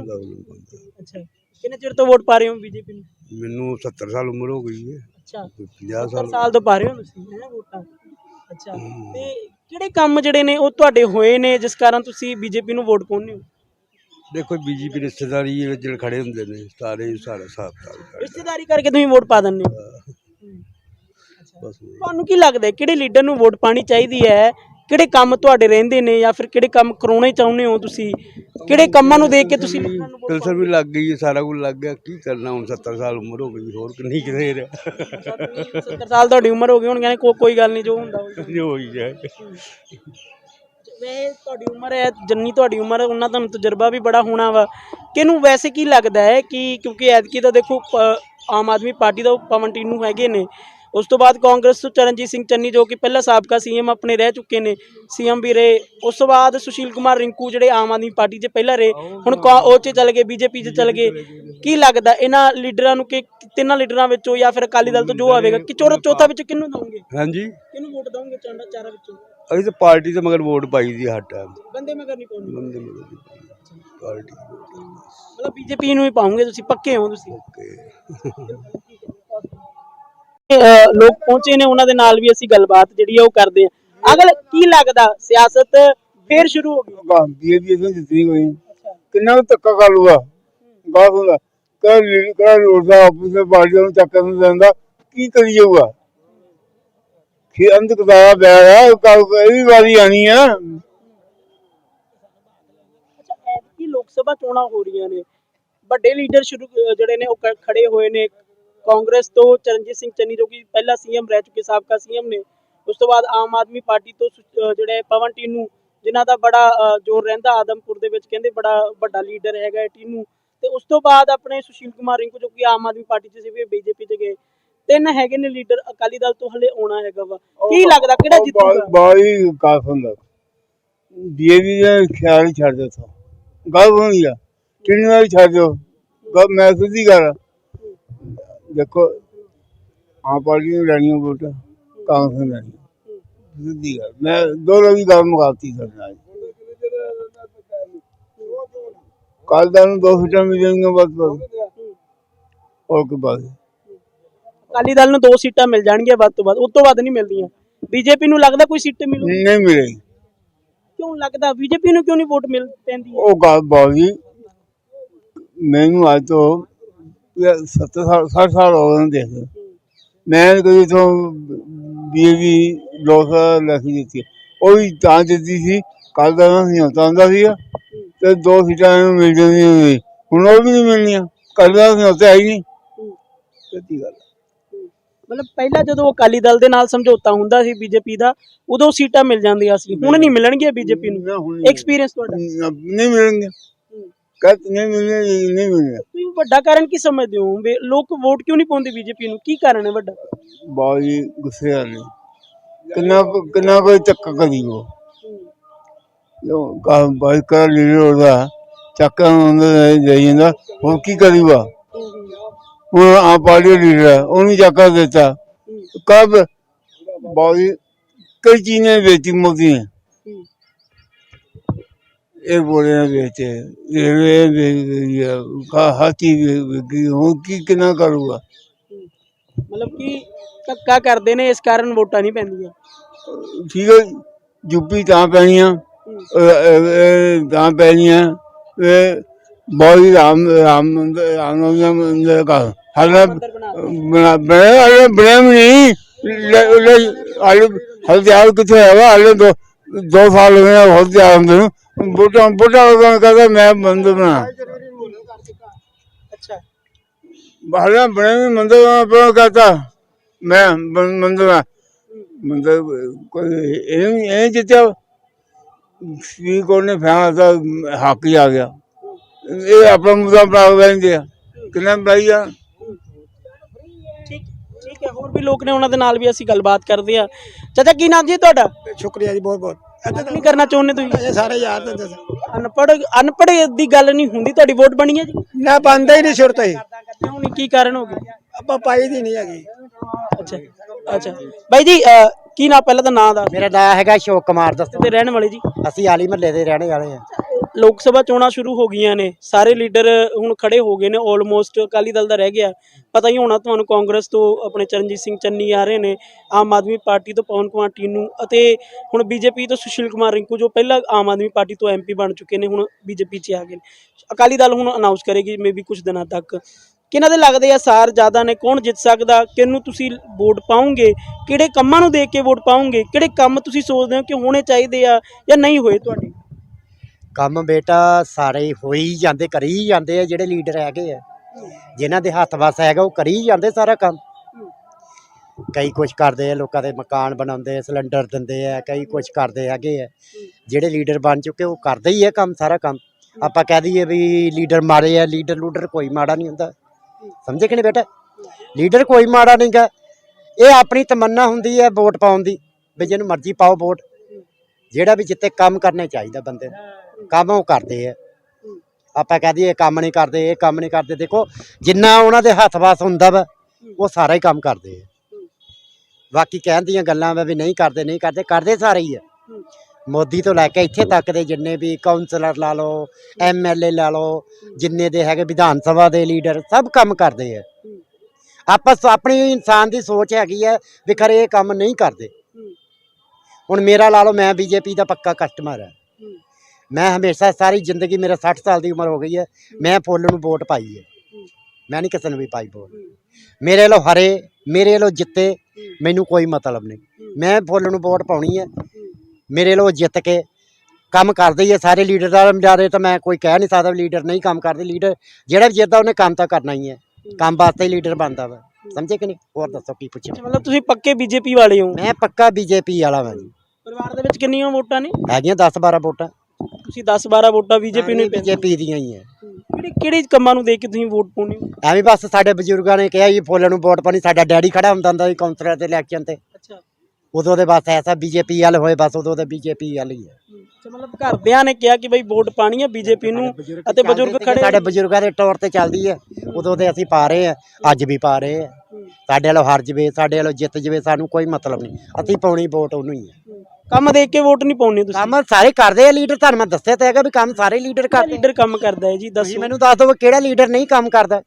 ਅੱਛਾ ਕਿੰਨੇ ਚਿਰ ਤੋਂ ਵੋਟ ਪਾ ਰਹੇ ਹੋ ਬੀਜੇਪੀ ਨੂੰ? ਮੈਨੂੰ 70 ਸਾਲ ਉਮਰ ਹੋ ਗਈ ਹੈ। ਅੱਛਾ 50 70 ਸਾਲ ਸਾਲ ਤੋਂ ਪਾ ਰਹੇ ਹੋ ਤੁਸੀਂ ਹੈ ਵੋਟਾਂ? ਅੱਛਾ ਤੇ ਕਿਹੜੇ ਕੰਮ ਜਿਹੜੇ ਨੇ ਉਹ ਤੁਹਾਡੇ ਹੋਏ ਨੇ ਜਿਸ ਕਾਰਨ ਤੁਸੀਂ ਬੀਜੇਪੀ ਨੂੰ ਵੋਟ ਪਾਉਂਦੇ ਹੋ? ਦੇਖੋ ਬੀਜੇਪੀ ਰਿਸ਼ਤੇਦਾਰੀ ਵਿੱਚ ਜਿਹੜੇ ਖੜੇ ਹੁੰਦੇ ਨੇ ਸਾਰੇ ਸਾਰਾ ਸਾਥ ਰਿਸ਼ਤੇਦਾਰੀ ਕਰਕੇ ਤੁਸੀਂ ਵੋਟ ਪਾ ਦਿੰਦੇ ਹੋ? ਤੁਹਾਨੂੰ ਕੀ ਲੱਗਦਾ ਕਿਹੜੇ ਲੀਡਰ ਨੂੰ ਵੋਟ ਪਾਣੀ ਚਾਹੀਦੀ ਹੈ ਕਿਹੜੇ ਕੰਮ ਤੁਹਾਡੇ ਰਹਿੰਦੇ ਨੇ ਜਾਂ ਫਿਰ ਕਿਹੜੇ ਕੰਮ ਕਰਾਉਣੇ ਚਾਹੁੰਦੇ ਹੋ ਤੁਸੀਂ? ਕਿਹੜੇ ਕੰਮਾਂ ਨੂੰ ਦੇਖ ਕੇ ਤੁਸੀਂ ਲੋਕਾਂ ਨੂੰ ਵੋਟ ਪੈਨਸ਼ਨ ਵੀ ਲੱਗ ਗਈ ਹੈ, ਸਾਰਾ ਕੁਝ ਲੱਗ ਗਿਆ। ਕੀ ਕਰਨਾ ਹੁਣ 70 ਸਾਲ ਉਮਰ ਹੋ ਗਈ ਹੋਰ ਕਿੰਨੀ ਕਿਤੇ ਰਿਹਾ 70 ਸਾਲ ਤੁਹਾਡੀ ਉਮਰ ਹੋ ਗਈ ਹੁਣ ਕਹਿੰਦੇ ਕੋਈ ਕੋਈ ਗੱਲ ਨਹੀਂ ਜੋ ਹੁੰਦਾ। ਜੋ ਹੋਈ ਜਾਏ। ਵੇ ਤੁਹਾਡੀ ਉਮਰ ਹੈ ਜੰਨੀ ਤੁਹਾਡੀ ਉਮਰ ਹੈ, ਉਹਨਾਂ ਤੁਹਾਨੂੰ ਤਜਰਬਾ ਵੀ ਬੜਾ ਹੋਣਾ ਵਾ। ਕਿਹਨੂੰ ਵੈਸੇ ਕੀ ਲੱਗਦਾ ਹੈ ਕਿ ਕਿਉਂਕਿ ਐਤਕੀ ਤਾਂ ਦੇਖੋ ਪ- ਆਮ ਆਦਮੀ ਪਾਰਟੀ ਦਾ ਪਵਨ ਟੀਨੂ ਹੈਗੇ ਨੇ। ਉਸ ਤੋਂ ਬਾਅਦ ਕਾਂਗਰਸ ਤੋਂ ਚਰਨਜੀਤ ਸਿੰਘ ਚੰਨੀ ਜੋ ਕਿ ਪਹਿਲਾਂ ਸਾਬਕਾ ਸੀਐਮ ਆਪਣੇ ਰਹਿ ਚੁੱਕੇ ਨੇ ਸੀਐਮ ਵੀ ਰਹੇ। ਉਸ ਤੋਂ ਬਾਅਦ ਸੁਸ਼ੀਲ ਕੁਮਾਰ ਰਿੰਕੂ ਜਿਹੜੇ ਆਮ ਆਦਮੀ ਪਾਰਟੀ 'ਚ ਪਹਿਲਾਂ ਰਹੇ ਹੁਣ ਉਹ 'ਚ ਚੱਲ ਗਏ ਬੀਜੇਪੀ 'ਚ ਚੱਲ ਗਏ। ਕੀ ਲੱਗਦਾ ਇਹਨਾਂ ਲੀਡਰਾਂ ਨੂੰ ਕਿ ਤਿੰਨਾਂ ਲੀਡਰਾਂ ਵਿੱਚੋਂ ਜਾਂ ਫਿਰ ਅਕਾਲੀ ਦਲ ਤੋਂ ਜੋ ਆਵੇਗਾ ਕਿ ਚੋਰ ਚੌਥਾ ਵਿੱਚ ਕਿਹਨੂੰ ਦਵੋਗੇ ਹਾਂਜੀ। ਕਿਹਨੂੰ ਵੋਟ ਦਵੋਗੇ ਚਾਂਡਾ ਚਾਰਾ ਵਿੱਚੋਂ? ਅਸੀਂ ਤਾਂ ਪਾਰਟੀ ਤੇ ਮਗਰ ਵੋਟ ਪਾਈ ਦੀ ਟਾਈਮ ਬੰਦੇ ਮਗਰ ਨਹੀਂ ਪਾਉਣੀ। ਬੰਦੇ ਮਗਰ ਦੀ ਪਾਰਟੀ ਮਤਲਬ ਬੀਜੇਪੀ ਨੂੰ ਹੀ ਪਾਉਂਗੇ ਤੁਸੀਂ ਪੱਕੇ ਹੋ ਤੁਸੀਂ। ਓਕੇ ਲੋਕ ਪਹੁੰਚੇ ਨੇ ਉਹਨਾਂ ਦੇ ਨਾਲ ਵੀ ਅਸੀਂ ਗੱਲਬਾਤ ਜਿਹੜੀ ਆ ਉਹ ਕਰਦੇ ਆ। ਅਗਲ ਕੀ ਲੱਗਦਾ? ਸਿਆਸਤ ਫੇਰ ਸ਼ੁਰੂ ਹੋ ਗਈ। ਗਾਂਧੀ ਦੀ ਇਹਨੂੰ ਦਿੱਤੀ ਕੋਈ ਕਿੰਨਾ ਕੁ ਧੱਕਾ ਕਰ ਲੂਗਾ? ਗਾਹ ਹੁੰਦਾ। ਕਰ ਲੀਡ ਕਰ ਰੋਦਾ ਆਪਸ ਵਿੱਚ ਬਾੜੀਆਂ ਨੂੰ ਚੱਕਰ ਨੂੰ ਦਿੰਦਾ ਕੀ ਕਰੀ ਜਾਊਗਾ? ਕਿ ਅੰਤ ਕਦਾ ਬੈਰ ਹੈ ਕੱਲ ਇਹ ਵੀ ਵਾਰੀ ਆਣੀ ਆ। ਅੱਛਾ ਐਤਕੀ ਲੋਕ ਸਭਾ ਚੋਣਾਂ ਹੋ ਰਹੀਆਂ ਨੇ। ਵੱਡੇ ਲੀਡਰ ਸ਼ੁਰੂ ਜਿਹੜੇ ਨੇ ਉਹ ਖੜੇ ਹੋਏ ਨੇ। ਕਾਂਗਰਸ ਤੋਂ ਚਰਨਜੀਤ ਸਿੰਘ ਚੰਨੀ ਜੋ ਕਿ ਪਹਿਲਾਂ ਸੀਐਮ ਰਹਿ ਚੁੱਕੇ ਸਾਬਕਾ ਸੀਐਮ ਨੇ ਉਸ ਤੋਂ ਬਾਅਦ ਆਮ ਆਦਮੀ ਪਾਰਟੀ ਤੋਂ ਜਿਹੜੇ ਪਵਨ ਟੀਨੂ ਜਿਨ੍ਹਾਂ ਦਾ ਬੜਾ ਜ਼ੋਰ ਰਹਿੰਦਾ ਆਦਮਪੁਰ ਦੇ ਵਿੱਚ ਕਹਿੰਦੇ ਬੜਾ ਵੱਡਾ ਲੀਡਰ ਹੈਗਾ ਇਹ ਟੀਨੂ। ਤੇ ਉਸ ਤੋਂ ਬਾਅਦ ਆਪਣੇ ਸੁਸ਼ੀਲ ਕੁਮਾਰ ਰਿੰਕੂ ਜੋ ਕਿ ਆਮ ਆਦਮੀ ਪਾਰਟੀ 'ਚ ਸੀ ਵੀ ਬੀਜੇਪੀ 'ਚ ਗਏ। ਤਿੰਨ ਹੈਗੇ ਨੇ ਲੀਡਰ ਅਕਾਲੀ ਦਲ ਤੋਂ ਹਲੇ ਆਉਣਾ ਹੈਗਾ ਵਾ। ਕੀ ਲੱਗਦਾ ਕਿਹੜਾ ਜਿੱਤੂਗਾ? ਬਾਈ ਕਾਫ ਹੁੰਦਾ। ਦੀਵੀ ਦਾ ਖਿਆਲ ਹੀ ਛੱਡ ਦੇ ਤਾ ਗੱਲ ਹੋਣੀ ਆ। ਕਿੰਨੀ ਵੀ ਛੱਡ ਦਿਓ। ਗੱਲ ਮੈਂ ਸਿੱਧੀ ਕਰ ਦੇਖੋ ਆਪ ਪਾਰਟੀ ਨੂੰ ਲੈਣੀਆਂ ਵੋਟ ਕਾਂਗਰਸ ਨੂੰ ਲੈਣੀ ਸਿੱਧੀ ਗੱਲ। ਮੈਂ ਦੋ ਲੋਕੀ ਗੱਲ ਮੁਕਾਤੀ ਕਰਨਾ ਕੱਲ ਦਾ ਨੂੰ ਦੋ ਸੀਟਾਂ ਮਿਲ ਜਾਣਗੀਆਂ ਬਸ ਬਸ ਹੋਰ ਕੀ ਬਾਤ ਹੈ। ਅਕਾਲੀ ਦਲ ਨੂੰ ਦੋ ਸੀਟਾਂ ਮਿਲ ਜਾਣਗੀਆਂ ਵੱਧ ਤੋਂ ਵੱਧ। ਉਸ ਤੋਂ ਵੱਧ ਨਹੀਂ ਮਿਲਦੀਆਂ। ਬੀਜੇਪੀ ਨੂੰ ਲੱਗਦਾ ਕੋਈ ਸੀਟ ਮਿਲੂ? ਨਹੀਂ ਮਿਲੇਗੀ। ਕਿਉਂ ਲੱਗਦਾ? ਬੀਜੇਪੀ ਨੂੰ ਕਿਉਂ ਨਹੀਂ ਵੋਟ ਮਿਲ ਪੈਂਦੀ? ਹੈ? ਉਹ ਗੱਲ ਬਾਜੀ ਮੈਨੂੰ ਅੱਜ ਤੋਂ 70 ਸਾਲ 60 ਸਾਲ ਹੋ ਗਏ ਨੇ ਦੇਖ ਮੈਂ ਕਦੀ ਤੋਂ ਬੀਵੀ ਲੋਕ ਲਿਖੀ ਦਿੱਤੀ। ਉਹ ਵੀ ਤਾਂ ਦਿੱਤੀ ਸੀ ਕੱਲ ਦਾ ਨਹੀਂ ਹੁੰਦਾ ਹੁੰਦਾ ਸੀ ਤੇ ਦੋ ਸੀਟਾਂ ਇਹਨੂੰ ਮਿਲ ਜਾਂਦੀਆਂ ਸੀ ਹੁਣ ਉਹ ਵੀ ਨਹੀਂ ਮਿਲਣੀਆਂ। ਕੱਲ ਦਾ ਨਹੀਂ ਹੁੰਦਾ ਹੀ ਨਹੀਂ। ਸੱਚੀ ਗੱਲ ਮਤਲਬ ਪਹਿਲਾਂ ਜਦੋਂ ਅਕਾਲੀ ਦਲ ਦੇ ਨਾਲ ਸਮਝੌਤਾ ਹੁੰਦਾ ਸੀ ਬੀਜੇਪੀ ਦਾ ਉਦੋਂ ਸੀਟਾਂ ਮਿਲ ਜਾਂਦੀਆਂ ਸੀ। ਹੁਣ ਨਹੀਂ ਮਿਲਣਗੀਆਂ ਬੀਜੇਪੀ ਨੂੰ। ਨਾ ਹੁਣ ਨਹੀਂ- ਐਕਸਪੀਰੀਅੰਸ ਤੁਹਾਡਾ? ਨਹੀਂ ਮਿਲਣਗੇ ਕਹਿ ਨਹੀਂ ਮਿਲਣੇ ਨਹੀਂ ਮਿਲਣੇ ਤੁਸੀਂ ਵੱਡਾ ਕਾਰਨ ਕੀ ਸਮਝਦੇ ਹੋ? ਵੀ ਲੋਕ ਵੋਟ ਕਿਉਂ ਨਹੀਂ ਪਾਉਂਦੇ ਬੀਜੇਪੀ ਨੂੰ? ਕੀ ਕਾਰਨ ਹੈ ਵੱਡਾ? ਬਹੁਤ ਹੀ ਗੁੱਸੇ ਵਾਲੇ। ਕਿੰਨਾ ਕੁ- ਕਿੰਨਾ ਕੋਈ ਚੱਕਾ ਕਰੀ ਉਹ ਜੋ ਕਾ ਬਾਈ ਕਰ ਲੀਡਰ ਉਹਦਾ। ਚੱਕਾ ਜਾਂਦਾ। ਹੁਣ ਕੀ ਕਰੂਗਾ ਹੁਣ ਆ ਪਾਰਟੀ ਲੀਡਰ ਉਹਨੂੰ ਚੱਕਾ ਦਿੱਤਾ। ਕਬ? ਬਹੁਤ ਹੀ ਕਈ ਚੀਜ਼ਾਂ ਵੇਚੀ ਮੋਦੀ ਨੇ। ਇਹ ਬੋਲੇ ਨਾ ਵੇਚੇ ਇਹ ਵੇ ਕਾ ਹਾਤੀ ਵੇ ਹੁਣ ਕੀ ਕਿੰਨਾ ਕਰੂਗਾ? ਮਤਲਬ ਕਿ ਧੱਕਾ ਕਰਦੇ ਨੇ ਇਸ ਕਾਰਨ ਵੋਟਾਂ ਨਹੀਂ ਪੈਂਦੀਆਂ। ਠੀਕ ਹੈ ਯੂਪੀ ਤਾਂ ਪੈਣੀਆਂ ਤਾਂ ਪੈਣੀਆਂ ਬੋਲੀ ਰਾਮ ਰਾਮ ਰਾਮ ਮੰਦਰ ਦਾ ਹਾਲਾ ਬਣਾ ਬਣਾ ਬਣਾ ਨਹੀਂ? ਹਾਲੇ ਹਾਲੇ ਤਿਆਰ ਕਿੱਥੇ ਹੈਗਾ? ਹਾਲੇ ਦੋ ਸਾਲ ਹੋ ਗਏ ਆ ਹੋਰ ਨੂੰ ਬੋਟਾ ਬੋਟਾ ਕਹਿੰਦਾ ਮੈਂ ਮੰਦਰ ਬਣਾ। ਅੱਛਾ। ਹਾਲੇ ਬਣੇ ਵੀ ਮੰਦਰ ਬਣਾ ਕਹਤਾ ਮੈਂ ਮੰਦਰ ਬਣਾ ਮੰਦਰ ਕੋਈ ਇਹ ਇਹ ਜਿੱਤਿਆ। ਵੀ ਕੋਲ ਨੇ ਫੈਸਲਾ ਹੱਕ ਹੀ ਆ ਗਿਆ। ਇਹ ਆਪਣਾ ਮੁੱਦਾ ਬਣਾ ਲੈਂਦੇ ਆ। ਕਿੰਨਾ ਬਣਾਈ ਆ? ਠੀਕ ਠੀਕ ਹੈ। ਹੋਰ ਵੀ ਲੋਕ ਨੇ ਉਹਨਾਂ ਦੇ ਨਾਲ ਵੀ ਅਸੀਂ ਗੱਲਬਾਤ ਕਰਦੇ ਆ। ਚਾਚਾ ਕੀ ਨਾਮ ਜੀ ਤੁਹਾਡਾ? ਸ਼ੁਕਰੀਆ ਜੀ ਬਹੁਤ ਬਹੁਤ ਨਹੀਂ ਕਰਨਾ ਚਾਹੁੰਦੇ ਤੁਸੀਂ? ਇਹ ਸਾਰੇ ਯਾਦ ਨੇ ਅਨਪੜ੍ਹ ਅਨਪੜ੍ਹ ਦੀ ਗੱਲ ਨਹੀਂ ਹੁੰਦੀ ਤੁਹਾਡੀ ਵੋਟ ਬਣੀ ਹੈ ਜੀ? ਨਾ ਬੰਦਾ ਹੀ ਨਹੀਂ ਸ਼ੁਰੂ ਤੋਂ ਹੀ ਕਿਉਂ ਨਹੀਂ ਕੀ ਕਾਰਨ ਹੋ ਗਿਆ ਆਪਾਂ ਪਾਈ ਦੀ ਨਹੀਂ ਹੈਗੀ। ਅੱਛਾ ਅੱਛਾ। ਬਾਈ ਜੀ ਅਹ, ਕੀ ਨਾਮ ਪਹਿਲਾਂ ਤਾਂ ਨਾਂ ਦੱਸ ਮੇਰਾ ਨਾਮ ਹੈਗਾ ਅਸ਼ੋਕ ਕੁਮਾਰ ਦੱਸੋ। ਤੇ ਰਹਿਣ ਵਾਲੇ ਜੀ? ਅਸੀਂ ਆਲੀ ਮਹੱਲੇ ਦੇ ਰਹਿਣੇ ਵਾਲੇ ਆ ਲੋਕ ਸਭਾ ਚੋਣਾਂ ਸ਼ੁਰੂ ਹੋ ਗਈਆਂ ਨੇ, ਸਾਰੇ ਲੀਡਰ ਹੁਣ ਖੜੇ ਹੋ ਗਏ ਨੇ ਆਲਮੋਸਟ ਅਕਾਲੀ ਦਲ ਦਾ ਰਹਿ ਗਿਆ। ਪਤਾ ਹੀ ਹੋਣਾ ਤੁਹਾਨੂੰ ਕਾਂਗਰਸ ਤੋਂ ਆਪਣੇ ਚਰਨਜੀਤ ਸਿੰਘ ਚੰਨੀ ਆ ਰਹੇ ਨੇ, ਆਮ ਆਦਮੀ ਪਾਰਟੀ ਤੋਂ ਪਵਨ ਕੁਮਾਰ ਟੀਨੂ ਅਤੇ ਹੁਣ ਬੀਜੇਪੀ ਤੋਂ ਸੁਸ਼ੀਲ ਕੁਮਾਰ ਰਿੰਕੂ, ਜੋ ਪਹਿਲਾਂ ਆਮ ਆਦਮੀ ਪਾਰਟੀ ਤੋਂ ਐਮਪੀ ਬਣ ਚੁੱਕੇ ਨੇ, ਹੁਣ ਬੀਜੇਪੀ 'ਚ ਆ ਗਏ ਨੇ। ਅਕਾਲੀ ਦਲ ਹੁਣ ਅਨਾਉਂਸ ਕਰੇਗੀ ਮੇਬੀ ਕੁਝ ਦਿਨਾਂ ਤੱਕ। ਕਿਹਨਾਂ ਦੇ ਲੱਗਦੇ ਆ ਸਾਰ ਜ਼ਿਆਦਾ ਨੇ, ਕੌਣ ਜਿੱਤ ਸਕਦਾ, ਕਿਹਨੂੰ ਤੁਸੀਂ ਵੋਟ ਪਾਉਂਗੇ ਕਿਹੜੇ ਕੰਮਾਂ ਨੂੰ ਦੇਖ ਕੇ ਵੋਟ ਪਾਉਂਗੇ ਕਿਹੜੇ ਕੰਮ ਤੁਸੀਂ ਸੋਚਦੇ ਹੋ ਕਿ ਹੋਣੇ ਚਾਹੀਦੇ ਆ ਜਾਂ ਨਹੀਂ ਹੋਏ ਤੁਹਾਡੇ? ਕੰਮ ਬੇਟਾ ਸਾਰੇ ਹੋ ਹੀ ਜਾਂਦੇ, ਕਰੀ ਹੀ ਜਾਂਦੇ ਆ, ਜਿਹੜੇ ਲੀਡਰ ਹੈਗੇ ਆ। ਜਿਨ੍ਹਾਂ ਦੇ ਹੱਥ ਵਸ ਹੈਗਾ, ਉਹ ਕਰੀ ਹੀ ਜਾਂਦੇ ਸਾਰਾ ਕੰਮ। ਕਈ ਕੁਝ ਕਰਦੇ ਆ, ਲੋਕਾਂ ਦੇ ਮਕਾਨ ਬਣਾਉਂਦੇ ਆ, ਸਿਲੰਡਰ ਦਿੰਦੇ ਆ, ਕਈ ਕੁਝ ਕਰਦੇ ਹੈਗੇ ਆ। ਜਿਹੜੇ ਲੀਡਰ ਬਣ ਚੁੱਕੇ, ਉਹ ਕਰਦੇ ਹੀ ਆ ਕੰਮ, ਸਾਰਾ ਕੰਮ। ਆਪਾਂ ਕਹਿ ਦਈਏ ਵੀ ਲੀਡਰ ਮਾਰੇ ਆ, ਲੀਡਰ ਲੂਡਰ ਕੋਈ ਮਾੜਾ ਨਹੀਂ ਹੁੰਦਾ। ਸਮਝੇ ਕਿ ਨਹੀਂ ਬੇਟਾ? ਲੀਡਰ ਕੋਈ ਮਾੜਾ ਨਹੀਂਗਾ ਇਹ ਆਪਣੀ ਤਮੰਨਾ ਹੁੰਦੀ ਹੈ ਵੋਟ ਪਾਉਣ ਦੀ, ਵੀ ਜਿਹਨੂੰ ਮਰਜ਼ੀ ਪਾਓ ਵੋਟ। ਜਿਹੜਾ ਵੀ ਜਿੱਤੇ ਕੰਮ ਕਰਨੇ ਚਾਹੀਦਾ ਬੰਦੇ ਨੂੰ। ਕੰਮ ਉਹ ਕਰਦੇ ਆ। ਆਪਾਂ ਕਹਿ ਦਈਏ ਇਹ ਕੰਮ ਨਹੀਂ ਕਰਦੇ ਇਹ ਕੰਮ ਨਹੀਂ ਕਰਦੇ। ਦੇਖੋ ਜਿੰਨਾ ਉਹਨਾਂ ਦੇ ਹੱਥ ਵਾਸ ਹੁੰਦਾ ਵਾ ਉਹ ਸਾਰਾ ਹੀ ਕੰਮ ਕਰਦੇ ਆ। ਬਾਕੀ ਕਹਿਣ ਦੀਆਂ ਗੱਲਾਂ ਵਾ ਵੀ ਨਹੀਂ ਕਰਦੇ ਨਹੀਂ ਕਰਦੇ ਕਰਦੇ ਸਾਰੇ ਹੀ ਆ। ਮੋਦੀ ਤੋਂ ਲੈ ਕੇ ਇੱਥੇ ਤੱਕ ਦੇ ਜਿੰਨੇ ਵੀ ਕਾਉਂਸਲਰ ਲਾ ਲਓ ਐਮਐਲਏ ਲਾ ਲਓ ਜਿੰਨੇ ਦੇ ਹੈਗੇ ਵਿਧਾਨ ਸਭਾ ਦੇ ਲੀਡਰ ਸਭ ਕੰਮ ਕਰਦੇ ਆ। ਆਪਸ ਆਪਣੀ ਇਨਸਾਨ ਦੀ ਸੋਚ ਹੈਗੀ ਹੈ ਵੀ ਖਰੇ ਇਹ ਕੰਮ ਨਹੀਂ ਕਰਦੇ। ਹੁਣ ਮੇਰਾ ਲਾ ਲਓ ਮੈਂ ਬੀਜੇਪੀ ਦਾ ਪੱਕਾ ਕਸਟਮਰ ਹਾਂ ਮੈਂ ਹਮੇਸ਼ਾ ਸਾਰੀ ਜ਼ਿੰਦਗੀ ਮੇਰਾ 60 ਸਾਲ ਦੀ ਉਮਰ ਹੋ ਗਈ ਹੈ। ਮੈਂ ਫੁੱਲ ਨੂੰ ਵੋਟ ਪਾਈ ਹੈ। ਮੈਂ ਨਹੀਂ ਕਿਸੇ ਨੂੰ ਵੀ ਪਾਈ ਵੋਟ। ਮੇਰੇ ਵੱਲੋਂ ਹਰੇ ਮੇਰੇ ਵੱਲੋਂ ਜਿੱਤੇ ਮੈਨੂੰ ਕੋਈ ਮਤਲਬ ਨਹੀਂ। ਮੈਂ ਫੁੱਲ ਨੂੰ ਵੋਟ ਪਾਉਣੀ ਹੈ। ਮੇਰੇ ਵੱਲੋਂ ਜਿੱਤ ਕੇ ਕੰਮ ਕਰਦੇ ਹੀ। ਸਾਰੇ ਲੀਡਰ ਦਾ ਵਿਚਾਰੇ ਤਾਂ ਮੈਂ ਕੋਈ ਕਹਿ ਨਹੀਂ ਸਕਦਾ ਵੀ ਲੀਡਰ ਨਹੀਂ ਕੰਮ ਕਰਦੇ। ਲੀਡਰ ਜਿਹੜਾ ਵੀ ਜਿੱਤਦਾ ਉਹਨੇ ਕੰਮ ਤਾਂ ਕਰਨਾ ਹੀ ਹੈ। ਕੰਮ ਵਾਸਤੇ ਹੀ ਲੀਡਰ ਬਣਦਾ ਵਾ। ਸਮਝੇ ਕਿ ਨਹੀਂ? ਹੋਰ ਦੱਸੋ ਕੀ ਪੁੱਛਿਆ ਮਤਲਬ ਤੁਸੀਂ ਪੱਕੇ ਬੀਜੇਪੀ ਵਾਲੇ ਹੋ? ਮੈਂ ਪੱਕਾ ਬੀਜੇਪੀ ਵਾਲਾ ਵਾਂ ਜੀ। ਪਰਿਵਾਰ ਦੇ ਵਿੱਚ ਕਿੰਨੀਆਂ ਵੋਟਾਂ ਨੇ? ਹੈਗੀਆਂ 10 12 ਵੋਟਾਂ। ਤੁਸੀਂ 10 12 ਵੋਟਾਂ ਬੀਜੇਪੀ ਨੂੰ ਹੀ ਪੈਂਦੀਆਂ। ਬੀਜੇਪੀ ਦੀਆਂ ਹੀ ਹੈ ਕਿਹੜੇ ਕਿਹੜੇ ਕੰਮਾਂ ਨੂੰ ਦੇਖ ਕੇ ਤੁਸੀਂ ਵੋਟ ਪਾਉਂਦੇ ਹੋ? ਐਵੇਂ ਬਸ ਸਾਡੇ ਬਜ਼ੁਰਗਾਂ ਨੇ ਕਿਹਾ ਜੀ ਫੁੱਲ ਨੂੰ ਵੋਟ ਪਾਣੀ ਸਾਡਾ ਡੈਡੀ ਖੜਾ ਹੁੰਦਾ ਹੁੰਦਾ ਸੀ ਕਾਉਂਸਲਰ ਦੇ ਇਲੈਕਸ਼ਨ ਤੇ। ਅੱਛਾ। ਉਦੋਂ ਦੇ ਬਸ ਐਸਾ ਬੀਜੇਪੀ ਵਾਲ ਹੋਏ ਬਸ ਉਦੋਂ ਦੇ ਬੀਜੇਪੀ ਵਾਲ ਹੀ ਹੈ ਮਤਲਬ ਘਰਦਿਆਂ ਨੇ ਕਿਹਾ ਕਿ ਬਈ ਵੋਟ ਪਾਣੀ ਹੈ ਬੀਜੇਪੀ ਨੂੰ ਅਤੇ ਬਜ਼ੁਰਗ ਖੜੇ ਸਾਡੇ ਬਜ਼ੁਰਗਾਂ ਦੇ ਤੌਰ ਤੇ ਚੱਲਦੀ ਹੈ ਉਦੋਂ ਦੇ ਅਸੀਂ ਪਾ ਰਹੇ ਆ ਅੱਜ ਵੀ ਪਾ ਰਹੇ ਆ। ਸਾਡੇ ਵੱਲੋਂ ਹਾਰ ਜਵੇ ਸਾਡੇ ਵੱਲੋਂ ਜਿੱਤ ਜਵੇ ਸਾਨੂੰ ਕੋਈ ਮਤਲਬ ਨਹੀਂ। ਅਸੀਂ ਪਾਉਣੀ ਵੋਟ ਉਹਨੂੰ ਹੀ ਹੈ ਕੰਮ ਦੇਖ ਕੇ ਵੋਟ ਨਹੀਂ ਪਾਉਣੀ ਤੁਸੀਂ। ਕੰਮ ਸਾਰੇ ਕਰਦੇ ਆ ਲੀਡਰ ਤੁਹਾਨੂੰ ਮੈਂ ਦੱਸਿਆ ਤਾਂ ਹੈਗਾ ਵੀ ਕੰਮ ਸਾਰੇ ਲੀਡਰ ਕਰਦੇ ਲੀਡਰ ਕੰਮ ਕਰਦਾ ਹੈ ਜੀ? ਤੁਸੀਂ ਦੱਸੋ। ਮੈਨੂੰ ਦੱਸ ਦਿਓ ਵੀ ਕਿਹੜਾ ਲੀਡਰ ਨਹੀਂ ਕੰਮ ਕਰਦਾ।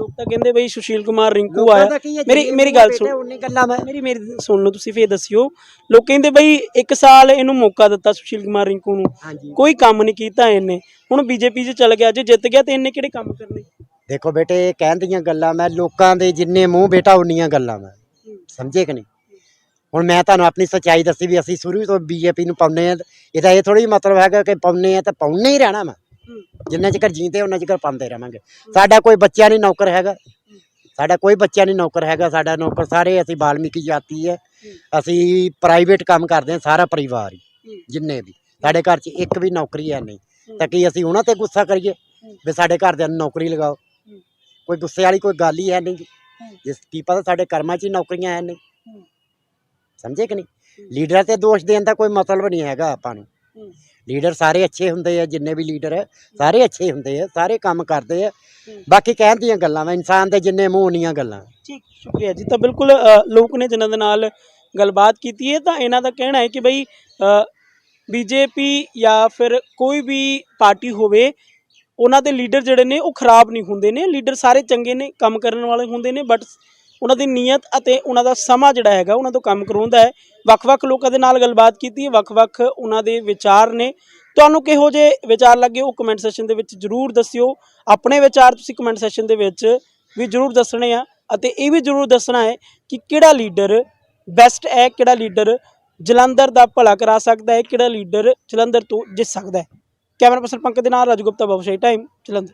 ਲੋਕ ਤਾਂ ਕਹਿੰਦੇ ਬਈ ਸੁਸ਼ੀਲ ਕੁਮਾਰ ਰਿੰਕੂ ਆਇਆ। ਮੇਰੀ ਮੇਰੀ ਗੱਲ ਸੁਣ। ਉਨੀ ਗੱਲਾਂ ਮੈਂ। ਮੇਰੀ ਮੇਰੀ ਸੁਣ ਲਓ ਤੁਸੀਂ ਫੇਰ ਦੱਸਿਓ। ਲੋਕ ਕਹਿੰਦੇ ਬਈ ਇੱਕ ਸਾਲ ਇਹਨੂੰ ਮੌਕਾ ਦਿੱਤਾ ਸੁਸ਼ੀਲ ਕੁਮਾਰ ਰਿੰਕੂ ਨੂੰ। ਕੋਈ ਕੰਮ ਨਹੀਂ ਕੀਤਾ ਇਹਨੇ। ਹੁਣ ਬੀਜੇਪੀ 'ਚ ਚਲ ਗਿਆ ਜੇ ਜਿੱਤ ਗਿਆ ਤੇ ਇਹਨੇ ਕਿਹੜੇ ਕੰਮ ਕਰਨੇ? ਦੇਖੋ ਬੇਟੇ ਇਹ ਕਹਿਣ ਦੀਆਂ ਗੱਲਾਂ ਮੈਂ ਲੋਕਾਂ ਦੇ ਜਿੰਨੇ ਮੂੰਹ ਬੇਟਾ ਉਨੀਆਂ ਗੱਲਾਂ ਮੈਂ। ਸਮਝੇ ਕਿ ਨਹੀਂ? ਹੁਣ ਮੈਂ ਤੁਹਾਨੂੰ ਆਪਣੀ ਸੱਚਾਈ ਦੱਸੀ ਵੀ ਅਸੀਂ ਸ਼ੁਰੂ ਤੋਂ ਬੀਜੇਪੀ ਨੂੰ ਪਾਉਂਦੇ ਆ ਇਹਦਾ ਇਹ ਥੋੜੀ ਮਤਲਬ ਹੈਗਾ ਕਿ ਪਾਉਂਦੇ ਆ ਤਾਂ ਪਾਉਣੇ ਹੀ ਰਹਿਣਾ ਮੈਂ ਜਿੰਨਾ ਚਿਰ ਜੀਂਦੇ ਉਹਨਾਂ ਚਿਰ ਪਾਉਂਦੇ ਰਹਾਂਗੇ ਸਾਡਾ ਕੋਈ ਬੱਚਾ ਨਹੀਂ ਨੌਕਰ ਹੈਗਾ। ਸਾਡਾ ਕੋਈ ਬੱਚਾ ਨਹੀਂ ਨੌਕਰ ਹੈਗਾ। ਸਾਡਾ ਨੌਕਰ ਸਾਰੇ ਅਸੀਂ ਬਾਲਮੀਕੀ ਜਾਤੀ ਹੈ। ਅਸੀਂ ਪ੍ਰਾਈਵੇਟ ਕੰਮ ਕਰਦੇ ਹਾਂ, ਸਾਰਾ ਪਰਿਵਾਰ ਹੀ, ਜਿੰਨੇ ਵੀ। ਸਾਡੇ ਘਰ 'ਚ ਇੱਕ ਵੀ ਨੌਕਰੀ ਹੈ ਨਹੀਂ। ਤਾਂ ਕੀ ਅਸੀਂ ਉਹਨਾਂ ਤੇ ਗੁੱਸਾ ਕਰੀਏ? ਵੀ ਸਾਡੇ ਘਰਦਿਆਂ ਨੂੰ ਨੌਕਰੀ ਲਗਾਓ। ਕੋਈ ਗੁੱਸੇ ਵਾਲੀ ਕੋਈ ਗੱਲ ਹੀ ਹੈ ਨਹੀਂ। ਗੀ। ਜਿਸ ਕੀ ਪਤਾ ਸਾਡੇ ਕਰਮਾਂ 'ਚ ਹੀ ਨੌਕਰੀਆਂ ਹੈ ਨਹੀਂ। ਸਮਝੇ ਕਿ ਨਹੀਂ? ਲੀਡਰਾਂ ਤੇ ਦੋਸ਼ ਦੇਣ ਦਾ ਕੋਈ ਮਤਲਬ ਨਹੀਂ ਹੈਗਾ ਆਪਾਂ ਨੂੰ। ਲੀਡਰ ਸਾਰੇ ਅੱਛੇ ਹੁੰਦੇ ਆ ਜਿੰਨੇ ਵੀ ਲੀਡਰ ਹੈ। ਸਾਰੇ ਅੱਛੇ ਹੁੰਦੇ ਆ ਸਾਰੇ ਕੰਮ ਕਰਦੇ ਆ। ਬਾਕੀ ਕਹਿਣ ਦੀਆਂ ਗੱਲਾਂ ਵਾ ਇਨਸਾਨ ਦੇ ਜਿੰਨੇ ਮੂੰਹ ਉਨੀਆਂ ਗੱਲਾਂ। ਠੀਕ ਸ਼ੁਕਰੀਆ ਜੀ। ਤਾਂ ਬਿਲਕੁਲ ਲੋਕ ਨੇ ਜਿਨ੍ਹਾਂ ਦੇ ਨਾਲ ਗੱਲਬਾਤ ਕੀਤੀ ਹੈ ਤਾਂ ਇਹਨਾਂ ਦਾ ਕਹਿਣਾ ਹੈ ਕਿ ਬਈ ਬੀਜੇਪੀ ਜਾਂ ਫਿਰ ਕੋਈ ਵੀ ਪਾਰਟੀ ਹੋਵੇ ਉਹਨਾਂ ਦੇ ਲੀਡਰ ਜਿਹੜੇ ਨੇ ਉਹ ਖਰਾਬ ਨਹੀਂ ਹੁੰਦੇ ਨੇ। ਲੀਡਰ ਸਾਰੇ ਚੰਗੇ ਨੇ ਕੰਮ ਕਰਨ ਵਾਲੇ ਹੁੰਦੇ ਨੇ ਬਟ ਉਹਨਾਂ ਦੀ ਨੀਅਤ ਅਤੇ ਉਹਨਾਂ ਦਾ ਸਮਾਂ ਜਿਹੜਾ ਹੈਗਾ ਉਹਨਾਂ ਤੋਂ ਕੰਮ ਕਰਾਉਂਦਾ ਹੈ। ਵੱਖ-ਵੱਖ ਲੋਕਾਂ ਦੇ ਨਾਲ ਗੱਲਬਾਤ ਕੀਤੀ ਹੈ ਵੱਖ-ਵੱਖ ਉਹਨਾਂ ਦੇ ਵਿਚਾਰ ਨੇ। ਤੁਹਾਨੂੰ ਕਿਹੋ ਜਿਹੇ ਵਿਚਾਰ ਲੱਗੇ ਉਹ ਕਮੈਂਟ ਸੈਸ਼ਨ ਦੇ ਵਿੱਚ ਜਰੂਰ ਦੱਸਿਓ। ਆਪਣੇ ਵਿਚਾਰ ਤੁਸੀਂ ਕਮੈਂਟ ਸੈਸ਼ਨ ਦੇ ਵਿੱਚ ਵੀ ਜਰੂਰ ਦੱਸਣੇ ਆ ਅਤੇ ਇਹ ਵੀ ਜਰੂਰ ਦੱਸਣਾ ਹੈ ਕਿ ਕਿਹੜਾ ਲੀਡਰ ਬੈਸਟ ਹੈ, ਕਿਹੜਾ ਲੀਡਰ ਜਲੰਧਰ ਦਾ ਭਲਾ ਕਰਾ ਸਕਦਾ ਹੈ, ਕਿਹੜਾ ਲੀਡਰ ਜਲੰਧਰ ਤੋਂ ਜਿੱਤ ਸਕਦਾ ਹੈ। ਕੈਮਰਾ ਪਰਸਨ ਪੰਕਜ ਦੇ ਨਾਲ ਰਾਜੂ ਗੁਪਤਾ ਬਾਬੂਸ਼ਾਹੀ ਟਾਈਮ ਜਲੰਧਰ।